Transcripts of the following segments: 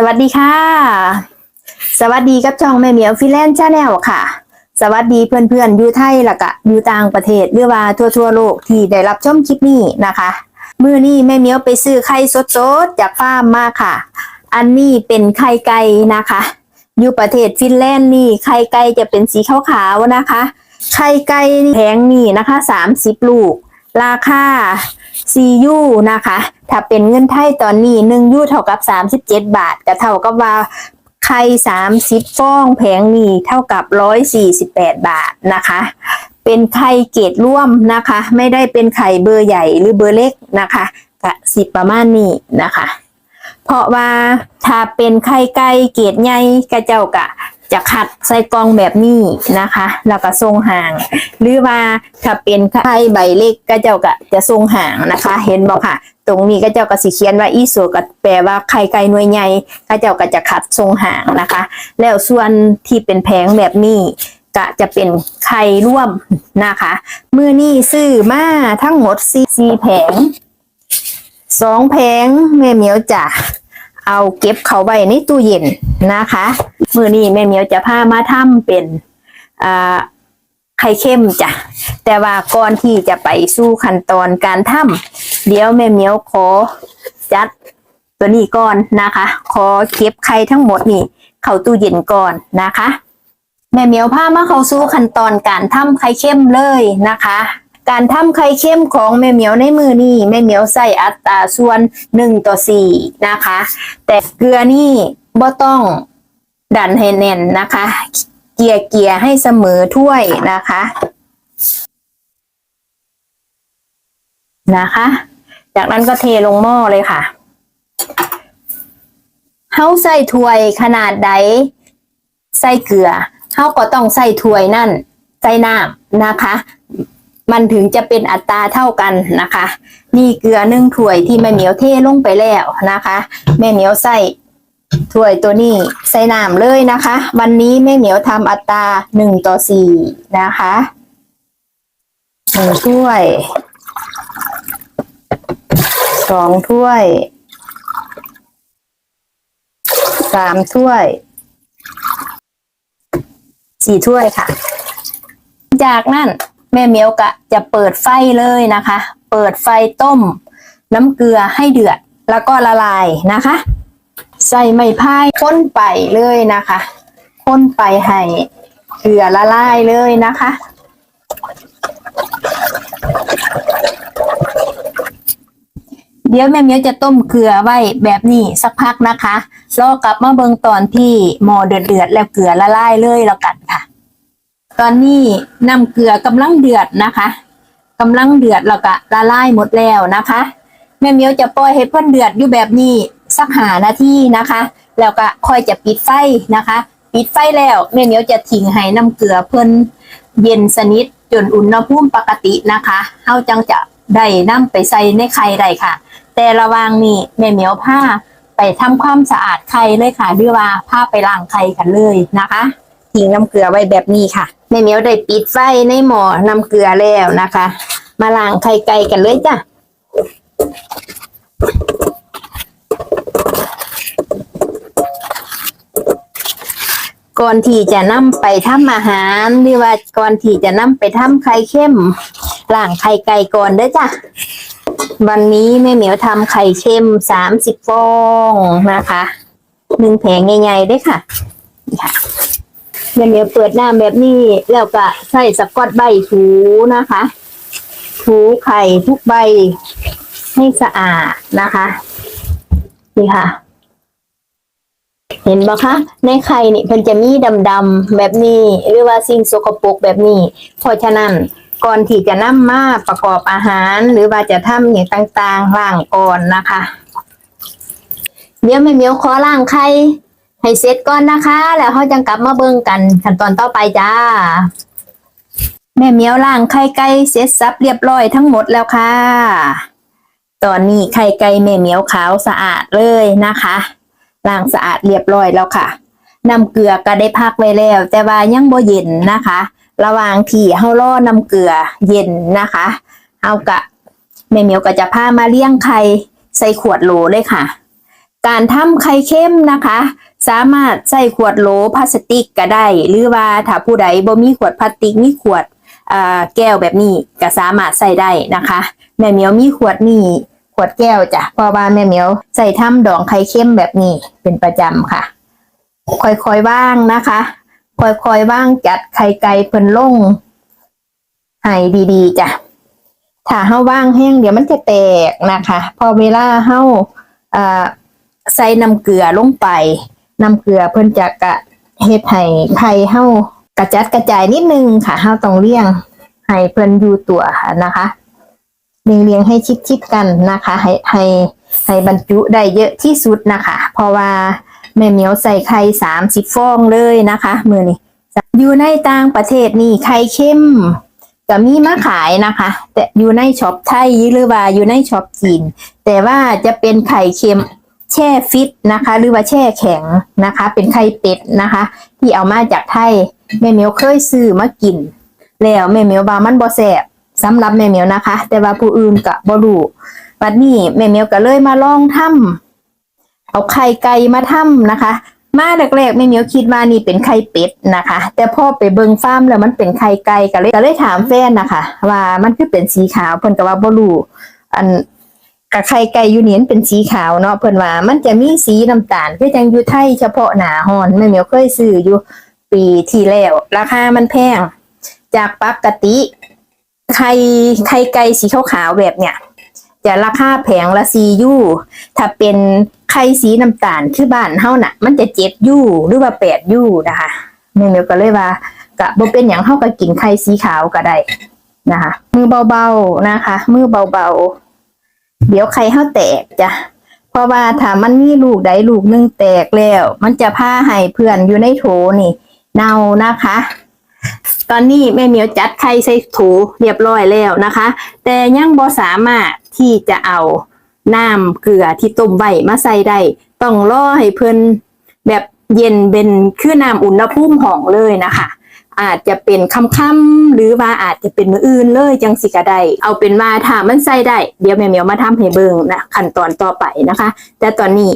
สวัสดีค่ะ สวัสดีกับช่องแม่เหมียวฟิแลนด์ชาแนลค่ะ สวัสดีเพื่อนๆอยู่ไทยละกะอยู่ต่างประเทศหรือว่าทั่วๆโลกที่ได้รับชมคลิปนี้นะคะมือนี้แม่เหมียวไปซื้อไข่สดๆจากฟาร์มมาค่ะ อันนี้เป็นไข่ไก่นะคะ อยู่ประเทศฟินแลนด์นี่ไข่ไก่จะเป็นสีขาวๆนะคะ ไข่ไก่แพงนี่นะคะ 30 ลูก ราคา 4ยูนะคะ ถ้าเป็นเงินไทยตอนนี้1ยูเท่ากับ 37 บาทก็เท่ากับว่าไข่30 ฟองแพงนี่เท่ากับ 148 บาทนะคะ เป็นไข่เกรดร่วมนะคะ ไม่ได้เป็นไข่เบอร์ใหญ่หรือเบอร์เล็กนะคะกะสิประมาณนี้นะคะ เพราะว่าถ้าเป็นไข่ไก่เกรดใหญ่กระเจ้ากะ จะคัดใส่กล่องแบบนี้นะคะ แล้วก็ทรงห่าง หรือว่าถ้าเป็นไข่ใบเล็กก็เจ้าก็จะทรงห่างนะคะ เห็นบอกค่ะ ตรงนี้ก็เจ้าก็สิเขียนว่าอีสูก็แปลว่าไข่ไก่หน่วยใหญ่ก็เจ้าก็จะขัดทรงห่างนะคะ แล้วส่วนที่เป็นแผงแบบนี้ก็จะเป็นไข่ร่วมนะคะมือนี้ซื้อมาทั้งหมดสี่แผงสองแผงแม่เหมียวจะ เอาเก็บเขาไว้ในตู้เย็นนะคะมือนี้แม่เมียวจะพามาทำเป็นอ่าไข่เข้มจ้ะ แต่ว่าก่อนที่จะไปสู่ขั้นตอนการทำเดี๋ยวแม่เมียวขอจัดตัวนี้ก่อนนะคะ ขอเก็บไข่ทั้งหมดนี่ เข้าตู้เย็นก่อนนะคะ แม่เมียวพามาเข้าสู่ขั้นตอนการทำไข่เข้มเลยนะคะ การทำไข่เข้มของแม่เหมียวในมือนี่แม่เหมียวใส่อัตราส่วน 1 ต่อ 4 นะคะ แต่เกลือนี่บ่ต้องดันให้แน่นนะคะ เกียร์เกียร์ให้เสมอถ้วยนะคะนะคะ จากนั้นก็เทลงหม้อเลยค่ะเฮาใส่ถ้วยขนาดใดใส่เกลือเฮาก็ต้องใส่ถ้วยนั่นใส่น้ำนะคะ มันถึงจะเป็นอัตราเท่ากันนะคะ นี่เกลือนึ่งถ้วยที่แม่เหมียวเทลงไปแล้วนะคะ แม่เหมียวใส่ถ้วยตัวนี้ใส่น้ำเลยนะคะ วันนี้แม่เหมียวทำอัตราหนึ่งต่อสี่นะคะหนึ่งถ้วยสองถ้วยสามถ้วยสี่ถ้วยค่ะ จากนั้น แม่เมียวกะจะเปิดไฟเลยนะคะ เปิดไฟต้ม น้ำเกลือให้เดือดแล้วก็ละลายนะคะ ใส่ไม้พายค้นไปเลยนะคะค้นไปให้เกลือละลายเลยนะคะเดี๋ยวแม่เมียวจะต้มเกลือไว้แบบนี้สักพักนะคะรอกลับมาเบิงตอนที่หม้อเดือดเดือดแล้วเกลือละลายเลยแล้วกันค่ะ ตอนนี้น้ำเกลือกำลังเดือดนะคะกำลังเดือดแล้วก็ละลายหมดแล้วนะคะ แม่เมียวจะปล่อยให้เพ่นเดือดอยู่แบบนี้สักหานาทีนะคะ แล้วก็ค่อยจะปิดไฟนะคะ ปิดไฟแล้วแม่เมียวจะทิ้งให้น้ำเกลือเพิ่นเย็นสนิทจนอุณหภูมิปกตินะคะเฮาจังจะได้นำไปใส่ในไข่ได้ค่ะ แต่ระว่างนี้แม่เหมียวผ้าไปทำความสะอาดไข่เลยค่ะหรือว่าผ้าไปล้างไข่กันเลยนะคะทิ้งน้ำเกลือไว้แบบนี้ค่ะ แม่เหมียวได้ปิดไฟในหม้อน้ำเกลือแล้วนะคะ มาล้างไข่ไก่กันเลยจ้ะก่อนที่จะนำไปทำอาหารหรือว่าก่อนที่จะนำไปทำไข่เข้มล้างไข่ไก่ก่อนเด้อจ้ะวันนี้แม่เหมียวทำไข่เค็มสามสิบฟองนะคะหนึ่งแผงใหญ่ๆด้วยค่ะ เนี่ค่ะแม่เมียเปิดน้ำแบบนี้แล้วก็ใส่สกอตใบถูนะคะ ถูไข่ทุกใบให้สะอาดนะคะ นี่ค่ะ เห็นปะคะ ในไข่นี่มันจะมีดำๆแบบนี้ หรือว่าสิ่งสกปรกแบบนี้ เพราะฉะนั้นก่อนที่จะนำมาประกอบอาหาร หรือว่าจะทำอย่างต่างๆล้างก่อนนะคะ เดี๋ยวแม่เมียวขอล้างไข่ ให้เสร็จก่อนนะคะ แล้วเขาจังกลับมาเบิ่งกันขั้นตอนต่อไปจ้า แม่เมียวล้างไข่ไก่เสร็จสับเรียบร้อยทั้งหมดแล้วค่ะ ตอนนี้ไข่ไก่แม่เมียวขาวสะอาดเลยนะคะล้างสะอาดเรียบร้อยแล้วค่ะน้ำเกลือก็ได้พักไว้แล้ว แต่ว่ายังบ่เย็นนะคะ ระหว่างที่เฮารอน้ำเกลือเย็นนะคะเฮากะแม่เมียวก็จะพามาเลี้ยงไข่ใส่ขวดโหลเลยค่ะ การทำไข่เค็มนะคะ สามารถใส่ขวดโหลพลาสติกก็ได้ หรือว่าถ้าผู้ใดบ่มีขวดพลาสติกมีขวดแก้วแบบนี้ก็สามารถใส่ได้นะคะ แม่เหมียวมีขวดนี่ขวดแก้วจ้ะเพราะว่าแม่เหมียวใส่ทำดองไข่เค็มแบบนี้เป็นประจำค่ะ ค่อยๆว่างนะคะค่อยๆว่างจัดไข่ไก่เพิ่นลงให้ดีๆจ้ะถ้าเฮาว่างแห้งเดี๋ยวมันจะแตกนะคะ พอเวลาเฮาอ่าใส่น้ำเกลือลงไป น้ำเกลือเพิ่นจะกะเฮ็ดให้ไข่เฮากระจัดกระจายนิดนึงค่ะเฮาต้องเลี้ยงให้เพิ่นอยู่ตัวค่ะนะคะเรียงเรียงให้ชิดๆกันนะคะ ให้ให้ให้บรรจุได้เยอะที่สุดนะคะ เพราะว่าแม่เหมียวใส่ไข่สามสิบฟองเลยนะคะมือนี้อยู่ในต่างประเทศนี่ไข่เข้มก็มีมาขายนะคะ แต่อยู่ในช็อปไทยหรือว่าอยู่ในช็อปจีน แต่ว่าจะเป็นไข่เค็ม แช่ฟิตนะคะ หรือว่าแช่แข็งนะคะ เป็นไข่เป็ดนะคะ ที่เอามาจากไทยแม่เมียวเคยซื้อมากิน แล้วแม่เมียวว่ามันบ่แซ่บสำหรับแม่เมียวนะคะ แต่ว่าผู้อื่นก็บ่รู้บัดนี้แม่เมียวก็เลยมาลองทำเอาไข่ไก่มาทำนะคะ มาแรกๆแม่เมียวคิดว่านี่เป็นไข่เป็ดนะคะ แต่พ่อไปเบิ่งฟาร์มแล้วมันเป็นไข่ไก่ก็เลยก็เลยถามแฟนนะคะ ว่ามันคือเป็นสีขาวเพิ่นก็ว่าบ่รู้อัน กับไข่ไก่ยู่นี่มันเป็นสีขาวเนาะเพิ่นว่ามันจะมีสีน้ำตาลคือจังอยู่ไทยเฉพาะหนาฮอนแม่เหมียวเคยซื้ออยู่ปีที่แล้ว ราคามันแพง จากปกติไข่ไข่ไก่สีขาวๆแบบเนี้ยจะราคาแผงละซียูถ้าเป็นไข่สีน้ำตาลคือบ้านเฮาน่ะ มันจะเจ็ดยูหรือว่าแปดยูนะคะแม่เหมียวก็เลยว่ากะบ่เป็นอย่างเฮาก็กินไข่สีขาวก็ได้นะคะมือเบาๆนะคะ มือเบาๆ เดี๋ยวไข่เฮาแตกจ้ะเพราะว่าถ้ามันมีลูกใดลูกหนึงแตกแล้ว มันจะพาให้เพื่อนอยู่ในโถนี่ เน่านะคะ ตอนนี้แม่เหมียวจัดไข่ใส่ถูเรียบร้อยแล้วนะคะ แต่ยังบ่สามารถที่จะเอาน้ำเกลือที่ต้มไว้มาใส่ได้ต้องรอให้เพิ่อนแบบเย็นเป็นคือน้ำอุณหภูมิห้องเลยนะคะ อาจจะเป็นค่ำๆหรือว่าอาจจะเป็นมืออื่นเลยจังสิกะได้เอาเป็นว่าถ้ามันใส่ได้ เดี๋ยวแม่เหมียวมาทำให้เบิ่งนะขั้นตอนต่อไปนะคะ แต่ตอนนี้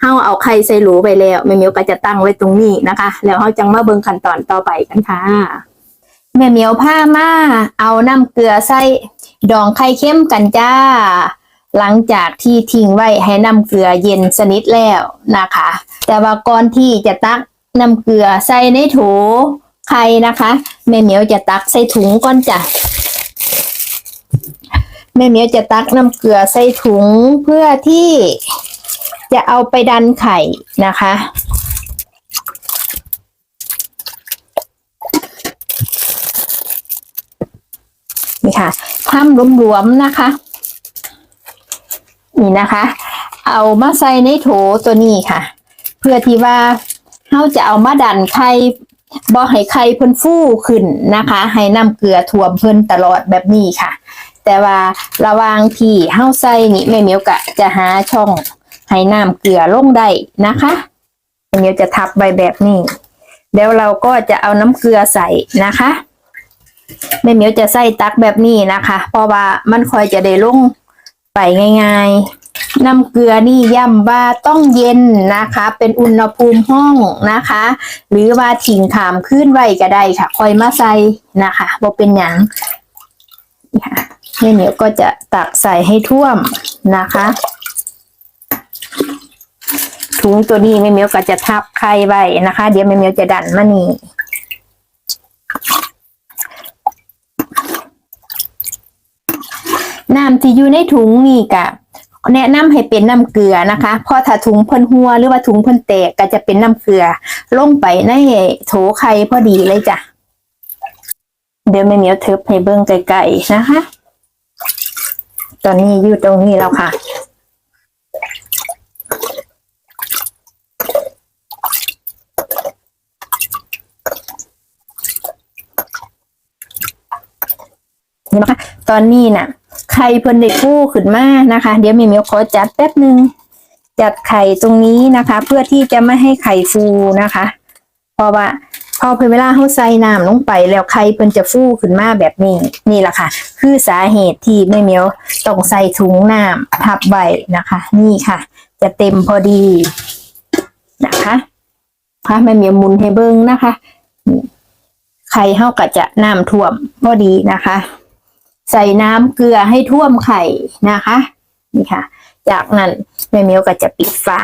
เฮาเอาไข่ใส่หลูไปแล้วแม่เหมียวก็จะตั้งไว้ตรงนี้นะคะ แล้วเฮาจังมาเบิ่งขั้นตอนต่อไปกันค่ะแม่เหมียวผ้ามาเอาน้ำเกลือใส่ดองไข่เค็มกันจ้า หลังจากที่ทิ้งไว้ให้น้ำเกลือเย็นสนิทแล้วนะคะ แต่ว่าก่อนที่จะตักน้ำเกลือใส่ในโถ ไข่นะคะแม่เหมียวจะตักใส่ถุงก่อนจ้ะแม่เหมียวจะตักน้ำเกลือใส่ถุงเพื่อที่จะเอาไปดันไข่นะคะ นี่ค่ะทำรวมๆนะคะ นี่นะคะ เอามาใส่ในโถตัวนี้ค่ะ เพื่อที่ว่าเราจะเอามาดันไข่ บ่ให้ไข่เพิ่นฟูขึ้นนะคะ ให้น้ำเกลือท่วมเพิ่นตลอดแบบนี้ค่ะ แต่ว่าระว่างที่เฮาใส่นี่แม่เมียวกะจะหาช่องให้น้ำเกลือลงได้นะคะแม่เมียวจะทับไว้แบบนี้เดี๋ยวเราก็จะเอาน้ำเกลือใส่นะคะแม่เมียวจะใส่ตักแบบนี้นะคะ เพราะว่ามันคอยจะได้ลงไปง่าย ๆ น้ำเกลือนี่ย้ำว่าต้องเย็นนะคะ เป็นอุณหภูมิห้องนะคะ หรือว่าถิงขามขึ้นไว้ก็ได้ค่ะ คอยมาใส่นะคะบ่เป็นหยังนี่ค่ะแม่เหมียวก็จะตักใส่ให้ท่วมนะคะ ถุงตัวนี้แม่เหมียวก็จะทับไข่ไว้นะคะ เดี๋ยวแม่เหมียวจะดันมานี่น้ำที่อยู่ในถุงนี่กะ แนะนำให้เป็นน้ำเกลือนะคะพราะถ้าถุงพ่นหัวหรือว่าถุงพ่นแตกก็จะเป็นน้ำเกลือ ลงไปในโถไข่พอดีเลยจ้ะเดี๋ยวแม่เหมียวเทิบให้เบิ้งไกลๆนะคะ ตอนนี้อยู่ตรงนี้แล้วค่ะนี่นะคะตอนนี้น่ะ ไข่เพิ่นได้กู้ขึ้นมานะคะ เดี๋ยวมีมิวขอจัดแป๊บหนึ่งจัดไข่ตรงนี้นะคะ เพื่อที่จะไม่ให้ไข่ฟูนะคะ เพราะว่าพอเพิ่นเวลาเขาใส่น้ำลงไปแล้วไข่เพิ่นจะฟูขึ้นมาแบบนี้นี่แหละค่ะ คือสาเหตุที่แม่เมียวต้องใส่ถุงน้ำทับไว้นะคะ นี่ค่ะ จะเต็มพอดีนะคะพาแม่เมียวมุนให้เบิ้งนะคะไข่เท่ากับจะน้ำท่วมพอดีนะคะ ใส่น้ำเกลือให้ท่วมไข่นะคะ นี่ค่ะ จากนั้นแม่เมียวก็จะปิดฝา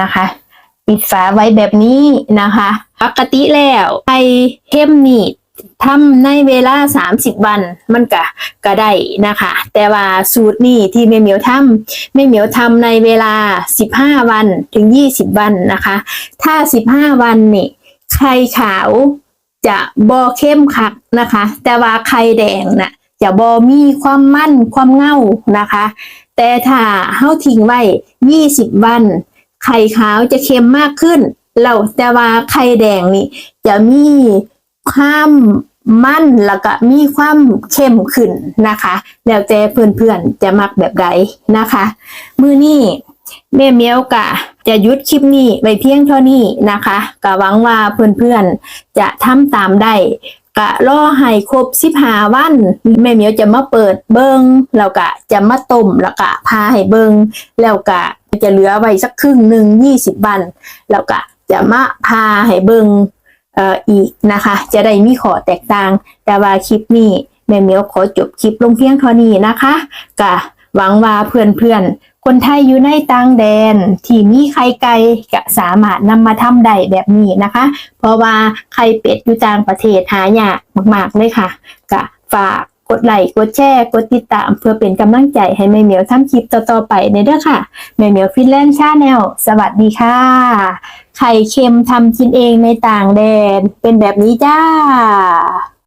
นะคะ ปิดฝาไว้แบบนี้นะคะ ปกติแล้วไข่เข้มนี่ทำในเวลา 30 วันมันก็ก็ได้นะคะ แต่ว่าสูตรนี่ที่แม่เหมียวทำแม่เหมียวทำในเวลา 15 วันถึง 20 วันนะคะ ถ้า 15 วันนี่ไข่ขาวจะบอเข้มคักนะคะ แต่ว่าไข่แดงน่ะ จะบอมีความมั่นความเง่านะคะ แต่ถ้าเฮาทิ้งไว้ 20 วัน ไข่ขาวจะเค็มมากขึ้น เราแต่ว่าไข่แดงนี่จะมีความมั่นแล้วก็มีความเข้มขึ้นนะคะแล้วแต่เพื่อนๆจะมักแบบใดนะคะ มือนี้แม่เมียวกะจะยุดคลิปนี้ไว้เพียงเท่านี้นะคะก็หวังว่าเพื่อนๆจะทำตามได้ กะรอให้ครบสิบหาวันแม่เหมียวจะมาเปิดเบิงแล้วกะจะมาต้มแล้วกะพาให้เบิงแล้วกะจะเหลือไว้สักครึ่งหนึ่งยี่สิบวันแล้วกะจะมาพาให้เบิงเอ่ออีกนะคะ จะได้มีขอแตกต่าง แต่ว่าคลิปนี้แม่เหมียวขอจบคลิปลงเพียงเท่านี้นะคะกะหวังว่าเพื่อนๆ คนไทยอยู่ในต่างแดน ที่มีไข่ไก่ก็สามารถนำมาทำได้แบบนี้นะคะ เพราะว่าไข่เป็ดอยู่ต่างประเทศหายากมาก ๆ เลยค่ะก็ฝากกดไลค์กดแชร์กดติดตาม เพื่อเป็นกำลังใจให้แม่เหมียวทำคลิปต่อ ๆ ไปในเด้อค่ะแม่เหมียวฟินแลนด์ชาแนลสวัสดีค่ะ ไข่เค็มทำกินเองในต่างแดน เป็นแบบนี้จ้า